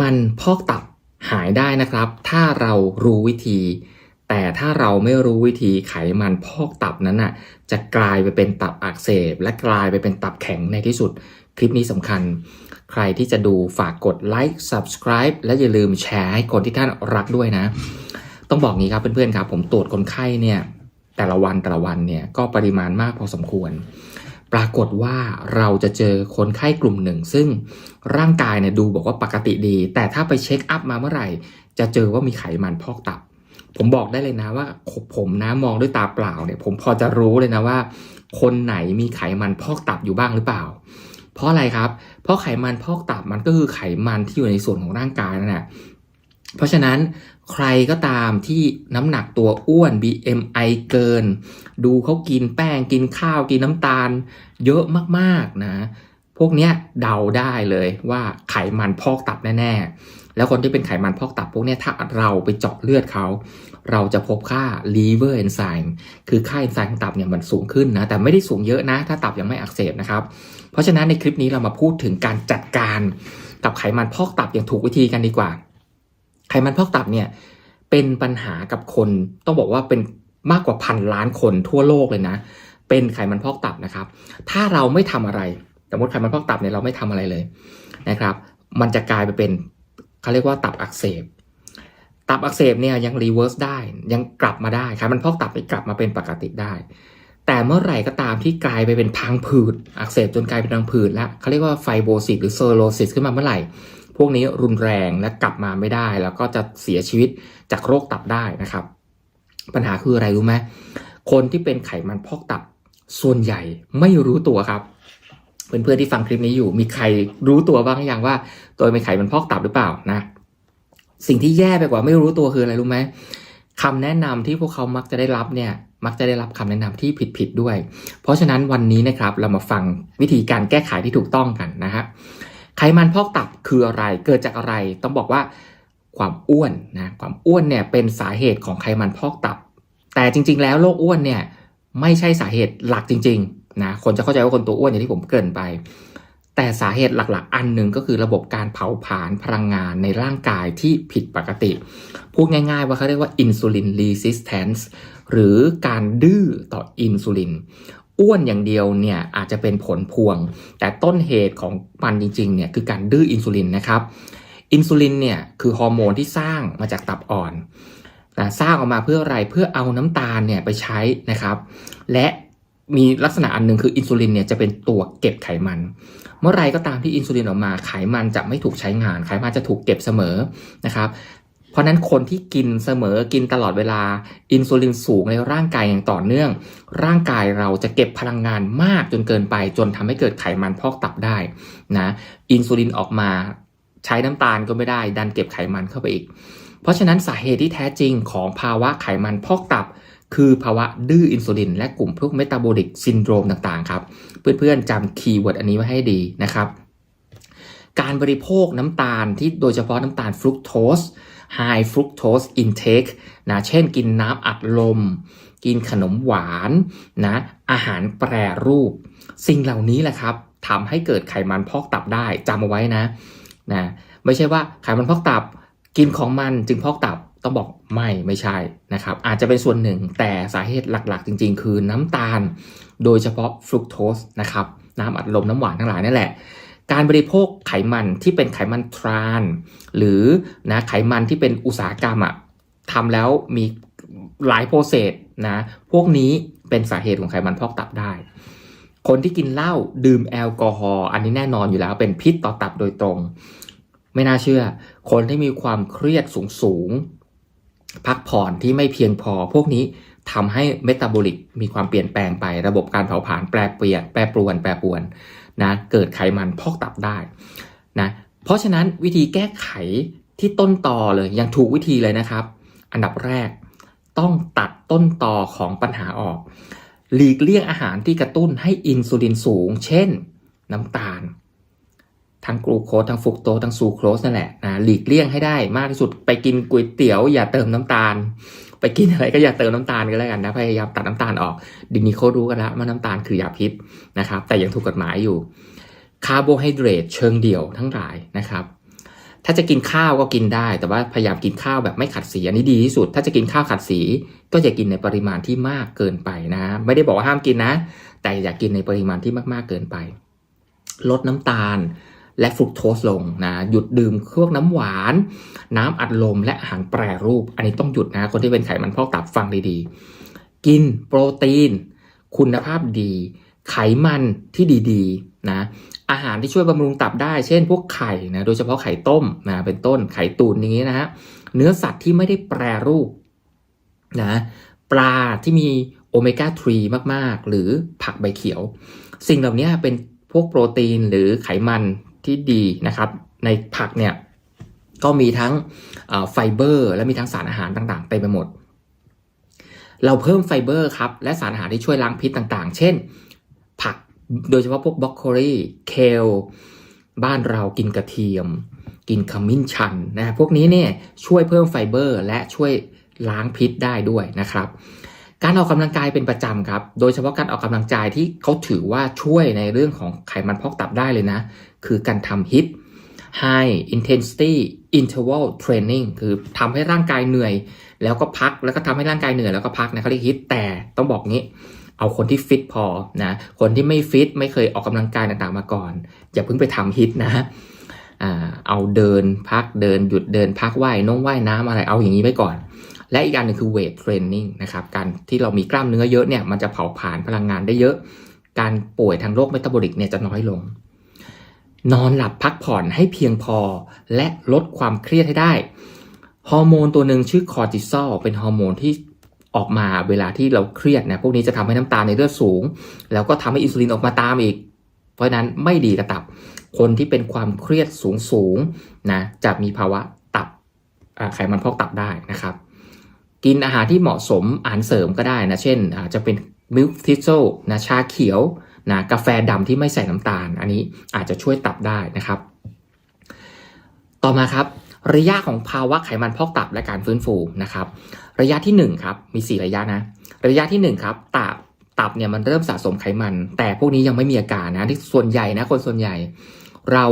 มันพอกตับหายได้นะครับ ถ้าเรารู้วิธี แต่ถ้าเราไม่รู้วิธีไขมันพอกตับนั้นน่ะ จะกลายไปเป็นตับอักเสบ และกลายไปเป็นตับแข็งในที่สุด คลิปนี้สำคัญ ใครที่จะดูฝากกดไลค์ subscribe และอย่าลืมแชร์ให้คนที่ท่านรักด้วยนะ ต้องบอกงี้ครับเพื่อนๆครับ ผมตรวจคนไข้เนี่ยแต่ละวันแต่ละวันเนี่ยก็ปริมาณมากพอสมควร ปรากฏว่าเราจะเจอคนไข้กลุ่มหนึ่ง ซึ่งร่างกายเนี่ยดูบอกว่าปกติดี แต่ถ้าไปเช็คอัพมาเมื่อไหร่ จะเจอว่ามีไขมันพอกตับ ผมบอกได้เลยนะว่า ผมนะมองด้วยตาเปล่าเนี่ยผมพอจะรู้เลยนะว่า คนไหนมีไขมันพอกตับอยู่บ้างหรือเปล่า เพราะอะไรครับ เพราะไขมันพอกตับมันก็คือไขมันที่อยู่ในส่วนของร่างกายนั่นแหละ เพราะฉะนั้นใครก็ตามที่น้ำหนักตัวอ้วน BMI เกิน ดูเขากินแป้งกินข้าวกินน้ำตาล เยอะมากๆนะพวกเนี้ยเดาได้เลยว่าไขมันพอกตับแน่ๆ แล้วคนที่เป็นไขมันพอกตับพวกเนี้ยถ้าเราไปเจาะเลือดเขา เราจะพบค่า liver enzyme คือค่าเอนไซม์ของตับเนี่ยมันสูงขึ้นนะ แต่ไม่ได้สูงเยอะนะ ถ้าตับยังไม่อักเสบนะครับ เพราะฉะนั้นในคลิปนี้เรามาพูดถึงการจัดการกับไขมันพอกตับอย่างถูกวิธีกันดีกว่า ไขมันพอกตับเนี่ยเป็นปัญหากับคนต้องบอกว่าเป็นมากกว่าพันล้านคนทั่วโลกเลยนะ เป็นไขมันพอกตับนะครับ ถ้าเราไม่ทำอะไรสมมติไขมันพอกตับเนี่ยเราไม่ทำอะไรเลยนะครับ มันจะกลายไปเป็นเขาเรียกว่าตับอักเสบตับอักเสบเนี่ยยังรีเวิร์สได้ยังกลับมาได้ไขมันพอกตับไปกลับมาเป็นปกติได้ แต่เมื่อไหร่ก็ตามที่กลายไปเป็นพังผืด อักเสบจนกลายเป็นพังผืดแล้วเขาเรียกว่าไฟโบซิสหรือเซอร์โรซิสขึ้นมาเมื่อไหร่ พวกนี้รุนแรงและกลับมาไม่ได้ แล้วก็จะเสียชีวิตจากโรคตับได้นะครับ ปัญหาคืออะไรรู้ไหมคนที่เป็นไขมันพอกตับส่วนใหญ่ไม่รู้ตัวครับเพื่อนๆที่ฟังคลิปนี้อยู่ มีใครรู้ตัวบ้างอย่างว่า ตัวเป็นไขมันพอกตับหรือเปล่านะ สิ่งที่แย่ไปกว่าไม่รู้ตัวคืออะไรรู้ไหมคำแนะนำที่พวกเขามักจะได้รับเนี่ย มักจะได้รับคำแนะนำที่ผิดๆด้วย เพราะฉะนั้นวันนี้นะครับเรามาฟังวิธีการแก้ไขที่ถูกต้องกันนะฮะไขมันพอกตับคืออะไรเกิดจากอะไร ต้องบอกว่าความอ้วนนะความอ้วนเนี่ยเป็นสาเหตุของไขมันพอกตับ แต่จริง ๆ แล้วโรคอ้วนเนี่ยไม่ใช่สาเหตุหลักจริงๆนะคนจะเข้าใจว่าคนตัวอ้วนอย่างที่ผมเกินไป แต่สาเหตุหลักๆ อันหนึ่งก็คือระบบการเผาผลาญพลังงานในร่างกายที่ผิดปกติ พูดง่ายๆว่าเขาเรียกว่าอินซูลินรีสิสแตนซ์หรือการดื้อต่ออินซูลินอ้วนอย่างเดียวเนี่ยอาจจะเป็นผลพวง แต่ต้นเหตุของมันจริงๆเนี่ยคือการดื้ออินซูลินนะครับอินซูลินเนี่ยคือฮอร์โมนที่สร้างมาจากตับอ่อนนะสร้างออกมาเพื่ออะไรเพื่อเอาน้ำตาลเนี่ยไปใช้นะครับ และ มีลักษณะอันหนึ่งคืออินซูลินเนี่ยจะเป็นตัวเก็บไขมัน เมื่อไรก็ตามที่อินซูลินออกมาไขมันจะไม่ถูกใช้งาน ไขมันจะถูกเก็บเสมอนะครับเพราะนั้นคนที่กินเสมอกินตลอดเวลาอินซูลินสูงในร่างกายอย่างต่อเนื่อง ร่างกายเราจะเก็บพลังงานมากจนเกินไป จนทำให้เกิดไขมันพอกตับได้นะอินซูลินออกมาใช้น้ำตาลก็ไม่ได้ ดันเก็บไขมันเข้าไปอีก เพราะฉะนั้นสาเหตุที่แท้จริงของภาวะไขมันพอกตับ คือภาวะดื้ออินซูลิน และกลุ่มพวกเมตาบอลิกซินโดรมต่างๆครับ เพื่อนๆจำคีย์เวิร์ดอันนี้ไว้ให้ดีนะครับ การบริโภคน้ำตาลที่โดยเฉพาะน้ำตาลฟรุกโตส high fructose intake นะเช่นกินน้ำอัดลม กินขนมหวานนะอาหารแปรรูป สิ่งเหล่านี้แหละครับทำให้เกิดไขมันพอกตับได้จำเอาไว้นะนะ ไม่ใช่ว่าไขมันพอกตับ กินของมันจึงพอกตับ ต้องบอกไม่ไม่ใช่นะครับ อาจจะเป็นส่วนหนึ่งแต่สาเหตุหลักๆ จริง ๆ คือน้ำตาล โดยเฉพาะฟรุกโตสนะครับน้ำอัดลมน้ำหวานทั้งหลายนั่นแหละ การบริโภคไขมันที่เป็นไขมันทราน หรือนะไขมันที่เป็นอุตสาหกรรมอะทำแล้วมีหลายโปรเซสนะพวกนี้เป็นสาเหตุของไขมันพอกตับได้ คนที่กินเหล้าดื่มแอลกอฮอล์อันนี้แน่นอนอยู่แล้วเป็นพิษต่อตับโดยตรง ไม่น่าเชื่อ คนที่มีความเครียดสูงสูง พักผ่อนที่ไม่เพียงพอ พวกนี้ทำให้เมตาบอลิกมีความเปลี่ยนแปลงไประบบการเผาผลาญแปรเปลี่ยนแปรปรวนแปรปรวนนะเกิดไขมันพอกตับได้นะเพราะฉะนั้นวิธีแก้ไขที่ต้นตอเลยยังถูกวิธีเลยนะครับ อันดับแรกต้องตัดต้นตอของปัญหาออก หลีกเลี่ยงอาหารที่กระตุ้นให้อินซูลินสูง เช่น น้ำตาล ทั้งกลูโคสทั้งฟุกโตทั้งซูโครสนั่นแหละนะหลีกเลี่ยงให้ได้มากที่สุดไปกินก๋วยเตี๋ยวอย่าเติมน้ำตาล ไปกินอะไรก็อย่าเติมน้ำตาลกันแล้วกันนะพยายามตัดน้ำตาลออกดินี้เขารู้กันแล้วว่าน้ำตาลคือยาพิษนะครับ แต่ยังถูกกฎหมายอยู่คาร์โบไฮเดรตเชิงเดี่ยวทั้งหลายนะครับ ถ้าจะกินข้าวก็กินได้ แต่ว่าพยายามกินข้าวแบบไม่ขัดสีอันนี้ดีที่สุด ถ้าจะกินข้าวขัดสีก็อย่ากินในปริมาณที่มากเกินไปนะ ไม่ได้บอกว่าห้ามกินนะ แต่อย่ากินในปริมาณที่มากๆเกินไป ลดน้ำตาล และฟรุกโตสลงนะหยุดดื่มพวกน้ำหวาน น้ำอัดลมและอาหารแปรรูป อันนี้ต้องหยุดนะคนที่เป็นไขมันพอกตับฟังดีๆ กินโปรตีน คุณภาพดี ไขมันที่ดีๆนะอาหารที่ช่วยบำรุงตับได้ เช่น พวกไข่นะโดยเฉพาะไข่ต้มนะเป็นต้นไข่ตูนอย่างนี้นะฮะเนื้อสัตว์ที่ไม่ได้แปรรูปนะปลาที่มีโอเมก้า 3 มาก ๆ หรือผักใบเขียว สิ่งเหล่านี้เป็นพวกโปรตีนหรือไขมัน ที่ดีนะครับในผักเนี่ยก็มีทั้งไฟเบอร์ และมีทั้งสารอาหารต่างๆเต็มไปหมด เราเพิ่มไฟเบอร์ครับและสารอาหารที่ช่วยล้างพิษต่างๆ เช่น ผักโดยเฉพาะพวกบรอกโคลีเคลบ้านเรากินกระเทียม กินขมิ้นชันนะพวกนี้เนี่ยช่วยเพิ่มไฟเบอร์ และช่วยล้างพิษได้ด้วยนะครับ การออกกำลังกายเป็นประจำครับ โดยเฉพาะการออกกำลังกายที่เขาถือว่าช่วยในเรื่องของไขมันพอกตับได้เลยนะ คือการทำ HIIT High Intensity Interval Training คือทำให้ร่างกายเหนื่อย แล้วก็พักแล้วก็ทำให้ร่างกายเหนื่อยแล้วก็พักนะเขาเรียก HIIT แต่ต้องบอกงี้เอาคนที่ฟิตพอนะ คนที่ไม่ฟิตไม่เคยออกกำลังกายต่างๆมาก่อน อย่าเพิ่งไปทำฮิตนะเอาเดินพักเดินหยุดเดินพักว่ายน้องว่ายน้ำอะไรเอาอย่างนี้ไว้ก่อน และอีกอันหนึ่งคือเวทเทรนนิ่งนะครับการที่เรามีกล้ามเนื้อเยอะเนี่ยมันจะเผาผลาญพลังงานได้เยอะ การป่วยทางโรคเมตาบอลิกเนี่ยจะน้อยลง นอนหลับพักผ่อนให้เพียงพอ และลดความเครียดให้ได้ ฮอร์โมนตัวหนึ่งชื่อคอร์ติซอลเป็นฮอร์โมนที่ออกมาเวลาที่เราเครียดนะพวกนี้จะทำให้น้ำตาลในเลือดสูง แล้วก็ทำให้อินซูลินออกมาตามอีก เพราะนั้นไม่ดีกับตับ คนที่เป็นความเครียดสูงสูงๆนะจะมีภาวะตับไขมันพอกตับได้นะครับ กินอาหารที่เหมาะสมอาหารเสริมก็ได้นะ เช่นอาจจะเป็นมิลค์ทิโซนะชาเขียว นะกาแฟดำที่ไม่ใส่น้ำตาล อันนี้อาจจะช่วยตับได้นะครับ ต่อมาครับ ระยะของภาวะไขมันพอกตับและการฟื้นฟูนะครับ ระยะที่1ครับมี 4 ระยะนะ ระยะที่1ครับตับตับเนี่ยมันเริ่มสะสมไขมัน แต่พวกนี้ยังไม่มีอาการนะที่ส่วนใหญ่นะคนส่วนใหญ่ เรา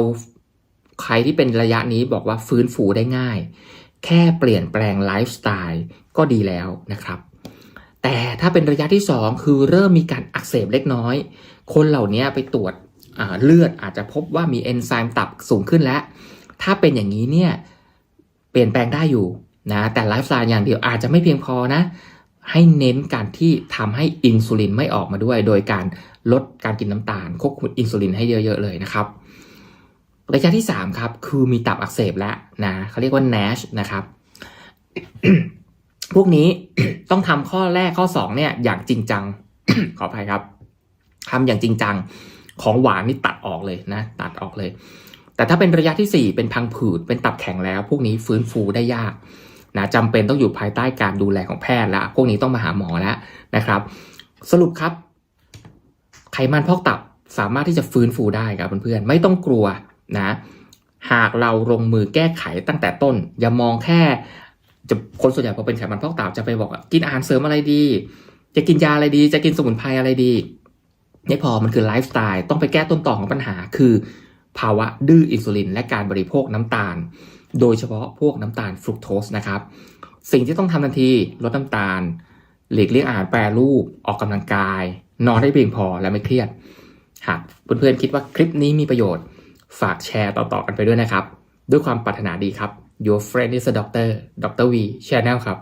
ใครที่เป็นระยะนี้บอกว่าฟื้นฟูได้ง่าย แค่เปลี่ยนแปลงไลฟ์สไตล์ก็ดีแล้วนะครับแต่ถ้าเป็นระยะที่ 2 คือเริ่มมีการอักเสบเล็กน้อย คนเหล่านี้ไปตรวจเลือดอาจจะพบว่ามีเอนไซม์ตับสูงขึ้นแล้ว ถ้าเป็นอย่างนี้เนี่ยเปลี่ยนแปลงได้อยู่นะแต่ไลฟ์สไตล์อย่างเดียวอาจจะไม่เพียงพอนะ ให้เน้นการที่ทำให้อินซูลินไม่ออกมาด้วย โดยการลดการกินน้ำตาลควบคุมอินซูลินให้เยอะๆเลยนะครับระยะที่ 3 ครับ คือมีตับอักเสบแล้วนะเขาเรียกว่า NASH นะครับ พวกนี้ต้องทำข้อแรกข้อ 2 เนี่ย อย่างจริงจัง ขออภัยครับ ทำอย่างจริงจังของหวานนี่ตัดออกเลยนะ ตัดออกเลย แต่ถ้าเป็นระยะที่ 4 เป็นพังผืด เป็นตับแข็งแล้ว พวกนี้ฟื้นฟูได้ยากนะจำเป็นต้องอยู่ภายใต้การดูแลของแพทย์แล้ว พวกนี้ต้องมาหาหมอแล้วนะครับ สรุปครับ ไขมันพอกตับสามารถที่จะฟื้นฟูได้ครับเพื่อนๆ ไม่ต้องกลัวนะ หากเราลงมือแก้ไขตั้งแต่ต้น อย่ามองแค่จะคนส่วนใหญ่พอเป็นไขมันพอกตับจะไปบอกกินอาหารเสริมอะไรดี จะกินยาอะไรดี จะกินสมุนไพรอะไรดี ไม่พอมันคือไลฟ์สไตล์ต้องไปแก้ต้นตอของปัญหา คือ ภาวะดื้ออินซูลิน และการบริโภคน้ำตาล โดยเฉพาะพวกน้ำตาลฟรุกโตสนะครับ สิ่งที่ต้องทำทันทีลดน้ำตาล หลีกเลี่ยงอาหารแปรรูป ออกกำลังกาย นอนให้เพียงพอและไม่เครียด หากเพื่อนๆคิดว่าคลิปนี้มีประโยชน์ ฝากแชร์ต่อๆกันไปด้วยนะครับ ด้วยความปรารถนาดีครับ Your friend is a doctor Dr. V Channel ครับ